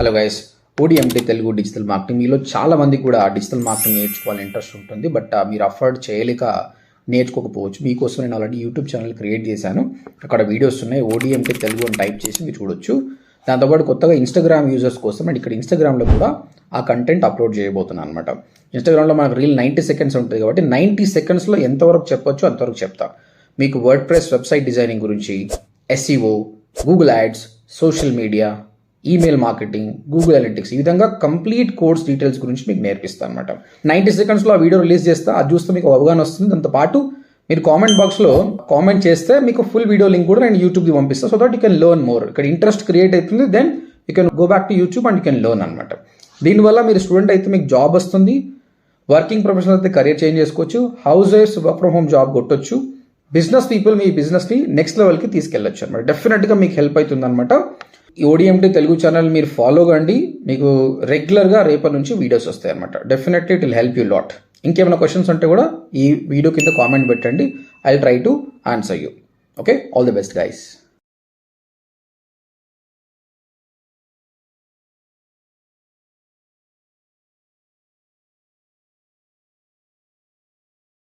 Hello guys ODMT Telugu digital marketing మీలో చాలా మంది కూడా డిజిటల్ మార్కెటింగ్ నేర్చుకోవాలని ఇంట్రెస్ట్ ఉంటుంది. బట్ ఆ, uh, మీరు అఫోర్డ్ చేయలేక నేర్చుకోకపోవచ్చు. మీకోసం నేను ఆల్రెడీ యూట్యూబ్ ఛానల్ క్రియేట్ చేశాను. అక్కడ వీడియోస్ ఉన్నాయి. ఓడిఎంటీ తెలుగు అని టైప్ చేసి మీరు చూడొచ్చు. దాంతోపాటు కొత్తగా ఇన్స్టాగ్రామ్ యూజర్స్ కోసం అండ్ ఇక్కడ ఇన్స్టాగ్రామ్లో కూడా ఆ కంటెంట్ అప్లోడ్ చేయబోతున్నాను అనమాట ఇన్స్టాగ్రామ్లో మనకు రీల్ నైంటీ సెకండ్స్ ఉంటుంది కాబట్టి నైంటీ సెకండ్స్లో ఎంతవరకు చెప్పొచ్చు అంతవరకు చెప్తా. మీకు వర్డ్ ప్రెస్ వెబ్సైట్ డిజైనింగ్ గురించి SEO Google ads social media email marketing Google analytics ఈ విధంగా కంప్లీట్ కోర్స్ డీటెయిల్స్ గురించి మీకు నేర్పిస్తాను అనమాట నైంటీ సెకండ్స్లో ఆ వీడియో రిలీజ్ చేస్తా అది చూస్తే మీకు అవగాహన వస్తుంది. దాంతోపాటు మీరు కామెంట్ బాక్స్లో కామెంట్ చేస్తే మీకు ఫుల్ వీడియో లింక్ కూడా నేను యూట్యూబ్ది పంపిస్తాను so that you can learn more ఇక్కడ ఇంట్రెస్ట్ క్రియేట్ అవుతుంది. Then you can go back to YouTube and you can learn అనమాట దీనివల్ల మీరు స్టూడెంట్ అయితే మీకు జాబ్ వస్తుంది. వర్కింగ్ ప్రొఫెషనల్ అయితే కెరియర్ చేంజ్ చేసుకోవచ్చు. House wives work from home job కొట్టొచ్చు. Business people మీ బిజినెస్ని నెక్స్ట్ లెవెల్కి తీసుకెళ్ళొచ్చు అనమాట డెఫినెట్గా మీకు హెల్ప్ అవుతుంది అనమాట ఈ ఓడిఎంటీ తెలుగు ఛానల్ మీరు ఫాలో కండి. మీకు రెగ్యులర్గా రేపటి నుంచి వీడియోస్ వస్తాయి అనమాట definitely it will help you lot ఇంకేమైనా క్వశ్చన్స్ ఉంటే కూడా ఈ వీడియో కింద కామెంట్ పెట్టండి. I try to answer you okay all the best guys